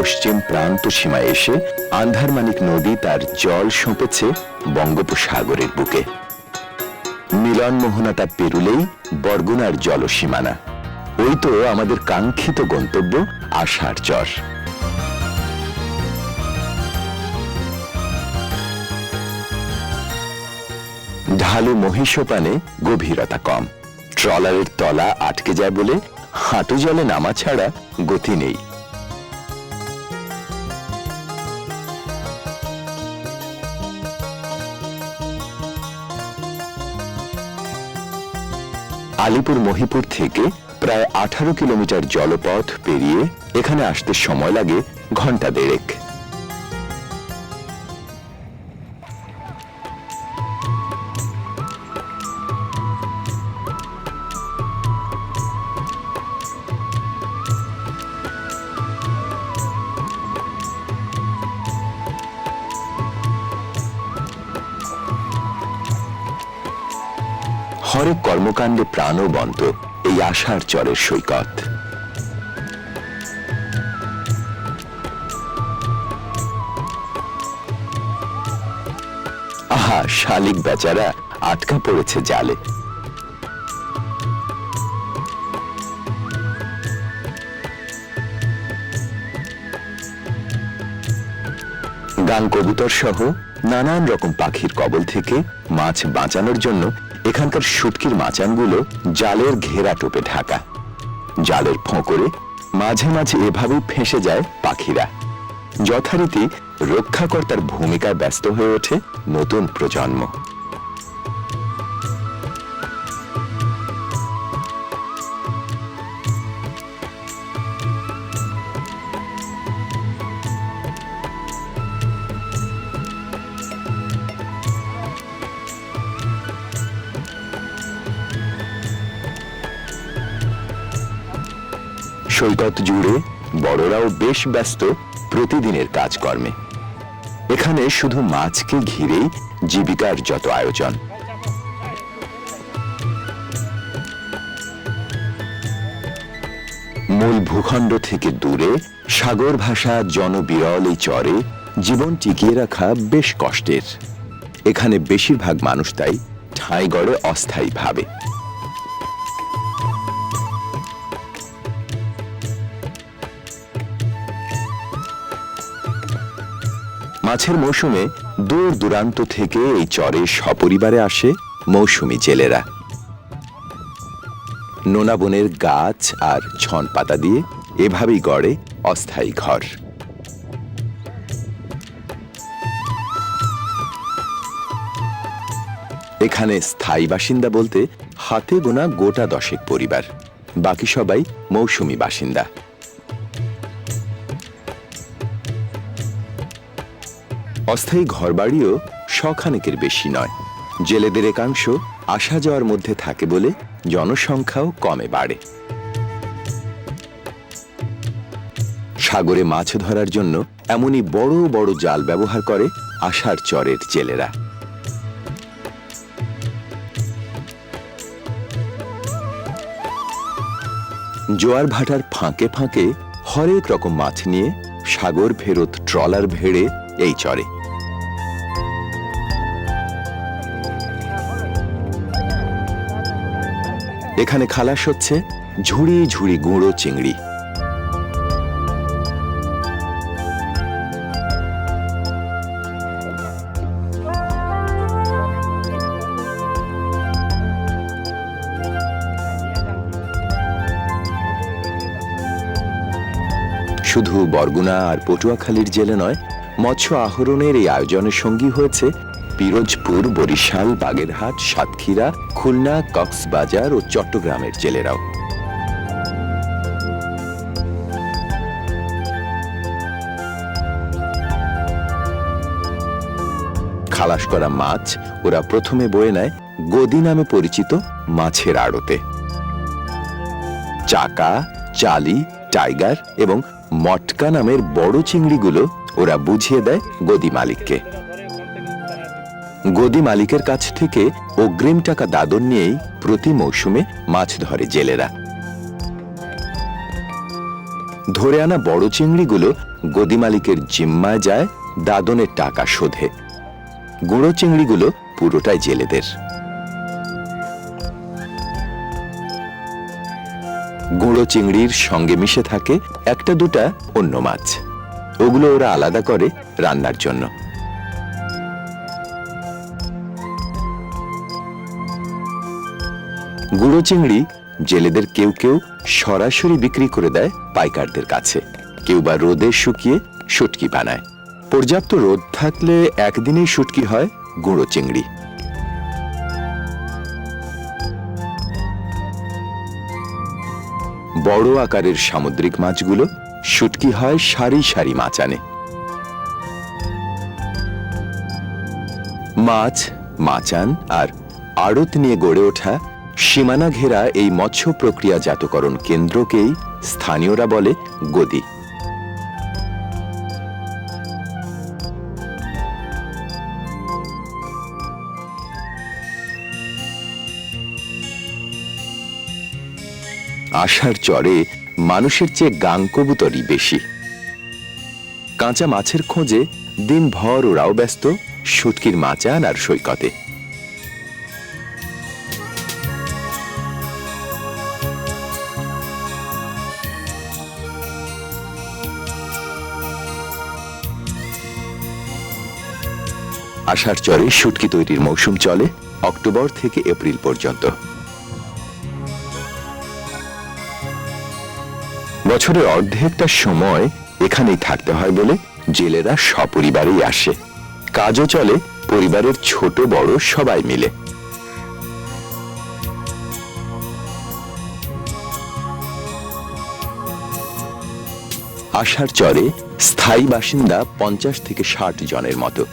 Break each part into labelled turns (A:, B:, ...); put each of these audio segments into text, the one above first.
A: পশ্চিম প্রান্ত সীমায় এসে আন্ধারমানিক নদী তার জল সঁপেছে বঙ্গোপসাগরের বুকে। মিলন মোহনাটা পেরুলেই বরগুনার জলসীমানা। ওই তো আমাদের কাঙ্ক্ষিত গন্তব্য আষাঢ় চর। ঢালু মহিষপানে গভীরতা কম। ট্রলারের তলা আটকে যায় বলে হাঁটু জলে নামা ছাড়া গতি নেই। আলিপুর মহিপুর থেকে প্রায় আঠারো কিলোমিটার জলপথ পেরিয়ে এখানে আসতে সময় লাগে ঘণ্টা দেড়েক। কর্মকাণ্ডে প্রাণবন্ত এই আষাঢ় চরের সৈকত। আহা, শালিক বেচারা আটকা পড়েছে জালে। গান কবুতর সহ নানান রকম পাখির কবল থেকে মাছ বাঁচানোর জন্য এখানকার শুটকির মাচানগুলো জালের ঘেরা টোপে ঢাকা। জালের ফোঁকরে মাঝে মাঝে এভাবে ফেঁসে যায় পাখিরা। যথারীতি রক্ষাকর্তার ভূমিকায় ব্যস্ত হয়ে ওঠে নতুন প্রজন্ম। সৈকত জুড়ে বড়রাও বেশ ব্যস্ত প্রতিদিনের কাজকর্মে। এখানে শুধু মাছকে ঘিরেই জীবিকার যত আয়োজন। মূল ভূখণ্ড থেকে দূরে সাগর ভাষা জনবিরল এই চরে জীবন টিকিয়ে রাখা বেশ কষ্টের। এখানে বেশিরভাগ মানুষ তাই ঠাঁই গড়ে অস্থায়ীভাবে মাছের মৌসুমে দূর দূরান্ত থেকে এই চরে সপরিবারে আসে মৌসুমি জেলেরা। নোনা বনের গাছ আর ছন পাতা দিয়ে এভাবেই গড়ে অস্থায়ী ঘর। এখানে স্থায়ী বাসিন্দা বলতে হাতে গোনা গোটা দশেক পরিবার, বাকি সবাই মৌসুমি বাসিন্দা। অস্থায়ী ঘরবাড়িও শখানেকের বেশি নয়। জেলেদের একাংশ আসা যাওয়ার মধ্যে থাকে বলে জনসংখ্যাও কমে বাড়ে। সাগরে মাছ ধরার জন্য এমনই বড় বড় জাল ব্যবহার করে আষাঢ় চরের জেলেরা। জোয়ার ভাটার ফাঁকে ফাঁকে হরেক রকম মাছ নিয়ে সাগর ফেরত ট্রলার ভেড়ে এই চরে। এখানে খালাস হচ্ছে ঝুড়ি ঝুড়ি গুঁড়ো চিংড়ি। শুধু বরগুনা আর পটুয়াখালীর জেলে নয়, মৎস্য আহরণের এই আয়োজনের সঙ্গী হয়েছে পিরোজপুর, বরিশাল, বাগেরহাট, সাতক্ষীরা, খুলনা, কক্সবাজার ও চট্টগ্রামের জেলেরাও। খালাস করা মাছ ওরা প্রথমে বয়ে নেয় গদি নামে পরিচিত মাছের আড়তে। চাকা, চালি, টাইগার এবং মটকা নামের বড় চিংড়িগুলো ওরা বুঝিয়ে দেয় গদি মালিককে। গদি মালিকের কাছ থেকে অগ্রিম টাকা দাদন নিয়েই প্রতি মৌসুমে মাছ ধরে জেলেরা। ধরে আনা বড় চিংড়িগুলো গদি মালিকের জিম্মায় যায় দাদনের টাকা শোধে। গুঁড়ো চিংড়িগুলো পুরোটাই জেলেদের। গুঁড়ো চিংড়ির সঙ্গে মিশে থাকে একটা দুটা অন্য মাছ। ওগুলো ওরা আলাদা করে রান্নার জন্য। গুঁড়ো চিংড়ি জেলেদের কেউ কেউ সরাসরি বিক্রি করে দেয় পাইকারদের কাছে। কেউ বা রোদে শুকিয়ে শুটকি বানায়। পর্যাপ্ত রোদ থাকলে একদিনেই শুটকি হয় গুঁড়ো চিংড়ি। বড় আকারের সামুদ্রিক মাছগুলো শুটকি হয় সারি সারি মাচানে মাছ, মাচান আর আড়ত নিয়ে গড়ে ওঠা সীমানা ঘেরা এই মৎস্য প্রক্রিয়াজাতকরণ কেন্দ্রকেই স্থানীয়রা বলে গদি। আশার চরে মানুষের চেয়ে গাং কবুতরই বেশি। কাঁচা মাছের খোঁজে দিনভর ওরাও ব্যস্ত, শুটকির মাচান আর সৈকতে। আষাঢ় চরে শুটকি তৈরির মৌসুম চলে অক্টোবর থেকে এপ্রিল পর্যন্ত। বছরের অর্ধেকটা সময় এখানেই থাকতে হয় বলে জেলেরা সপরিবারেই আসে। কাজও চলে, পরিবারের ছোট বড় সবাই মিলে। আষাঢ় চরে স্থায়ী বাসিন্দা পঞ্চাশ থেকে ষাট জনের মতো।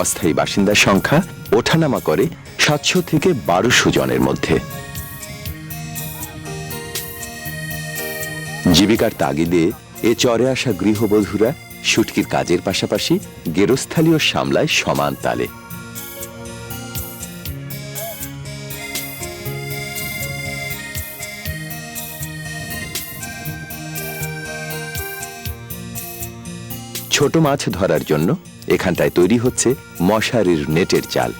A: অস্থায়ী বাসিন্দার সংখ্যা ওঠানামা করে সাতশো থেকে বারোশো জনের মধ্যে। জীবিকার তাগিদে এ চরে আসা গৃহবধূরা শুটকির কাজের পাশাপাশি গেরস্থালীয় সামলায় সমান তালে। ছোট মাছ ধরার জন্য এখানটায় তৈরি হচ্ছে মশারির নেটের জাল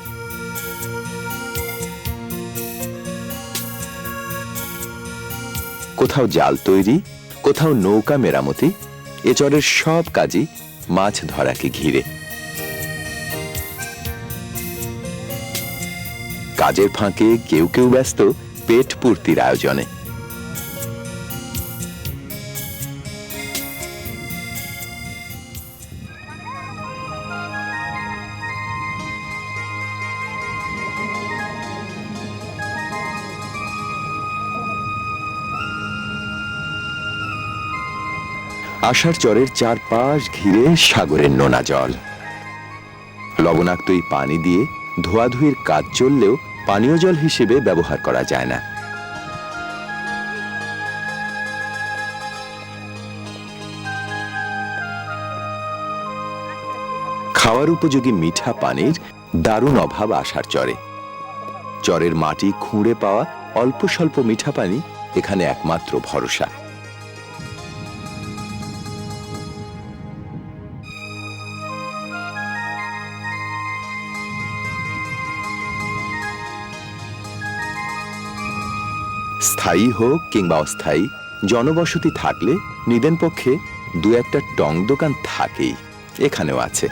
A: কোথাও জাল তৈরি, কোথাও নৌকা মেরামতি, এ চরের সব কাজই মাছ ধরাকে ঘিরে। কাজের ফাঁকে কেউ কেউ ব্যস্ত পেট পূর্তির আয়োজনে। আষাঢ় চরের চারপাশ ঘিরে সাগরের নোনা জল। লবণাক্ত এই পানি দিয়ে ধোয়াধুয়ির কাজ চললেও পানীয় জল হিসেবে ব্যবহার করা যায় না। খাওয়ার উপযোগী মিঠা পানির দারুণ অভাব আসার চরে। চরের মাটি খুঁড়ে পাওয়া অল্প স্বল্প মিঠা পানি এখানে একমাত্র ভরসা। স্থায়ী হোক কিংবা অস্থায়ী, জনবসতি থাকলে নিদেন পক্ষে দু একটা টং দোকান থাকেই, এখানেও আছে।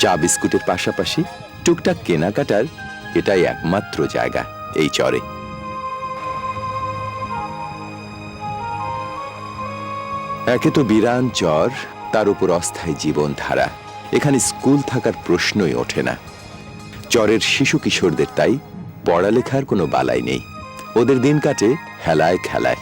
A: চা বিস্কুটের পাশাপাশি টুকটাক কেনাকাটার এটাই একমাত্র জায়গা এই চরে। একে তো বিরান চর তার উপর অস্থায়ী জীবনধারা। এখানে স্কুল থাকার প্রশ্নই ওঠে না। চরের শিশু কিশোরদের তাই পড়ালেখার কোনো বালাই নেই। ওদের দিন কাটে হেলায় খেলায়।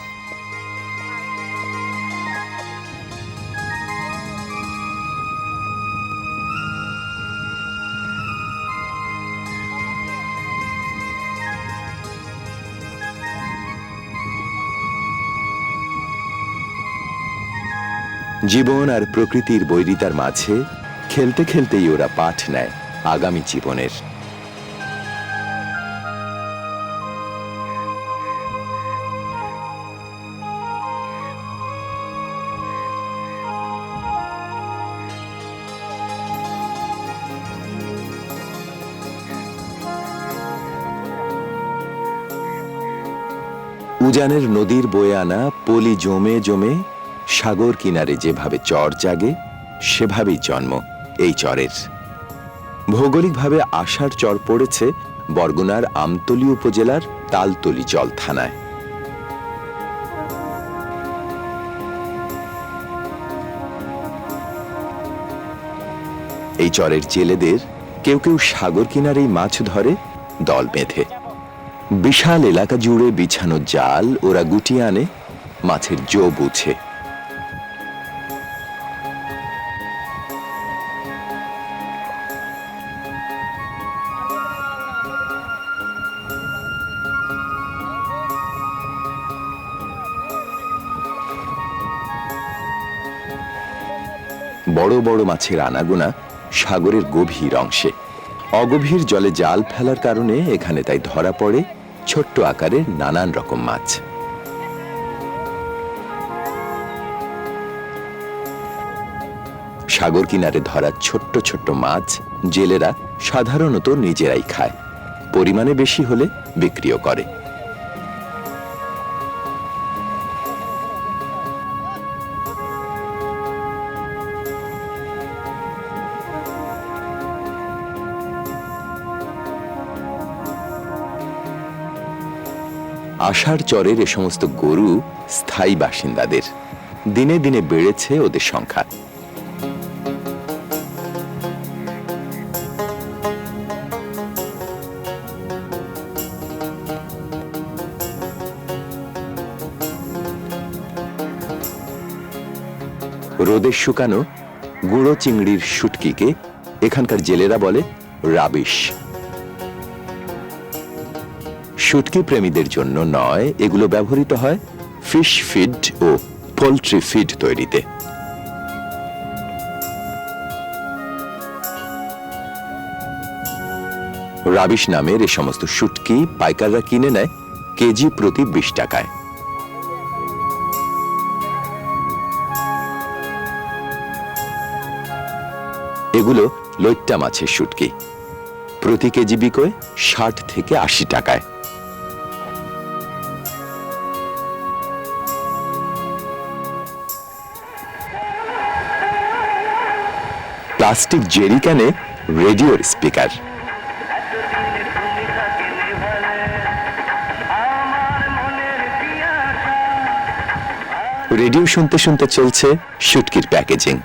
A: জীবন আর প্রকৃতির বৈরিতার মাঝে খেলতে খেলতেই ওরা পাঠ নেয় আগামী জীবনের। উজানের নদীর বয়ে আনা পলি জমে জমে সাগর কিনারে যেভাবে চর জাগে, সেভাবেই জন্ম এই চরের। ভৌগোলিকভাবে আষাঢ় চর পড়েছে বরগুনার আমতলী উপজেলার তালতলী জল থানায়। এই চরের জেলেদের কেউ কেউ সাগর কিনারেই মাছ ধরে, দল বেঁধে। বিশাল এলাকা জুড়ে বিছানো জাল ওরা গুটিয়ে আনে, মাছের জো বুঝে। মাছের আনাগোনা সাগরের গভীর অংশে। অগভীর জলে জাল ফেলার কারণে এখানে তাই ধরা পড়ে ছোট্ট আকারের নানান রকম মাছ। সাগর কিনারে ধরা ছোট্ট ছোট্ট মাছ জেলেরা সাধারণত নিজেরাই খায়। পরিমাণে বেশি হলে বিক্রিও করে। আষাঢ় চরের এ সমস্ত গরু স্থায়ী বাসিন্দাদের। দিনে দিনে বেড়েছে ওদের সংখ্যা। রোদে শুকানো গুঁড়ো চিংড়ির শুটকিকে এখানকার জেলেরা বলে রাবিশ। শুটকি প্রেমীদের জন্য নয়, এগুলো ব্যবহৃত হয় ফিশ ফিড ও পোলট্রি ফিড তৈরিতে। রাবিশ নামের এ সমস্ত শুটকি পাইকাররা কিনে নেয় কেজি প্রতি বিশ টাকায়। এগুলো লৈট্টা মাছের শুটকি। প্রতি কেজি বিকোয় ষাট থেকে আশি টাকায়। প্লাস্টিক জেরি ক্যানে রেডিওর স্পিকার। রেডিও শুনতে শুনতে চলছে শুটকির প্যাকেজিং।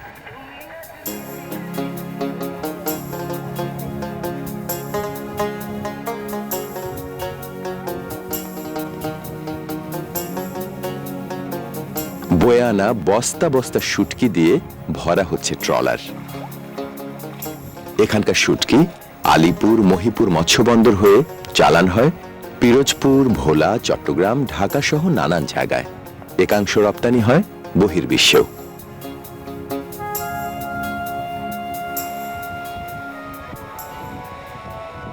A: বয়ানা বস্তা বস্তা শুটকি দিয়ে ভরা হচ্ছে ট্রলার। এখানকার শুটকি, আলিপুর, মহিপুর মৎস্যবন্দর হয়ে চালান হয় পিরোজপুর, ভোলা, চট্টগ্রাম, ঢাকা সহ নানান জায়গায়। একাংশ রপ্তানি হয় বহির্বিশ্বেও।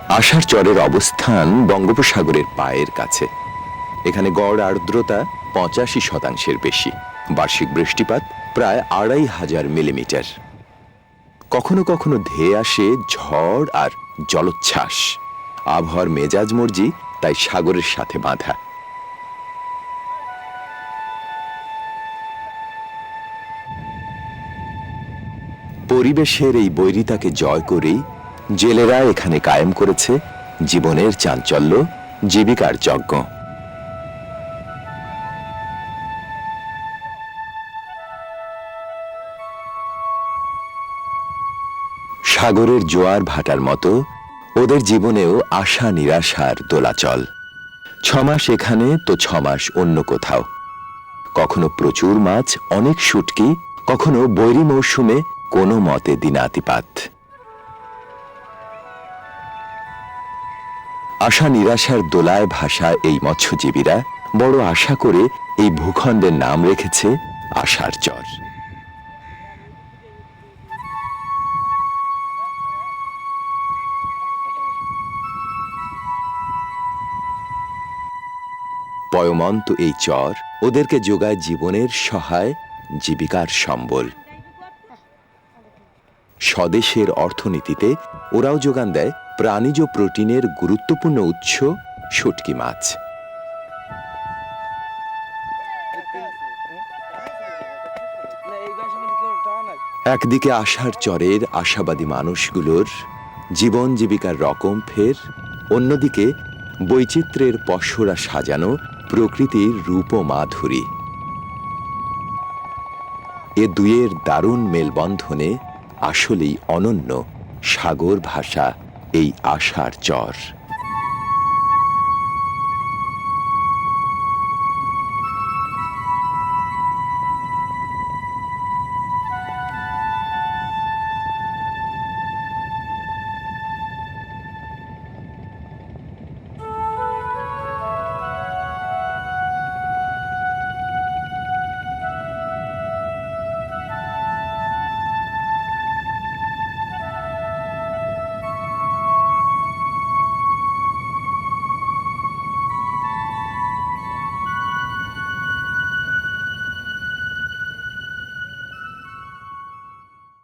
A: আষাঢ় চরের অবস্থান বঙ্গোপসাগরের পায়ের কাছে। এখানে গড় আর্দ্রতা পঁচাশি শতাংশের বেশি। বার্ষিক বৃষ্টিপাত প্রায় আড়াই হাজার মিলিমিটার। কখনো কখনো ধেয়ে আসে ঝড় আর জলোচ্ছ্বাস। আবহাওয়ার মেজাজ মর্জি তাই সাগরের সাথে বাঁধা। পরিবেশের এই বৈরিতাকে জয় করেই জেলেরা এখানে কায়েম করেছে জীবনের চাঞ্চল্য, জীবিকার যজ্ঞ। সাগরের জোয়ার ভাটার মতো, ওদের জীবনেও আশা নিরাশার দোলাচল। ছমাস এখানে তো ছমাস অন্য কোথাও। কখনো প্রচুর মাছ, অনেক শুটকি, কখনো বৈরী মৌসুমে কোনো মতে দিনাতিপাত। আশা নিরাশার দোলায় ভাষা এই মৎস্যজীবীরা বড় আশা করে এই ভূখণ্ডের নাম রেখেছে আশার চর। পয়মন্ত এই চর ওদেরকে যোগায় জীবনের সহায় জীবিকার সম্বল। স্বদেশের অর্থনীতিতে ওরাও যোগান দেয় প্রাণীজ প্রোটিনের গুরুত্বপূর্ণ উৎস শুটকি মাছ। একদিকে আশার চরের আশাবাদী মানুষগুলোর জীবন জীবিকার রকম ফের, অন্যদিকে বৈচিত্র্যের পশরা সাজানো প্রকৃতির রূপ মাধুরী। এ দুয়ের দারুণ মেলবন্ধনে আসলেই অনন্য সাগর ভাষা এই আশার চর।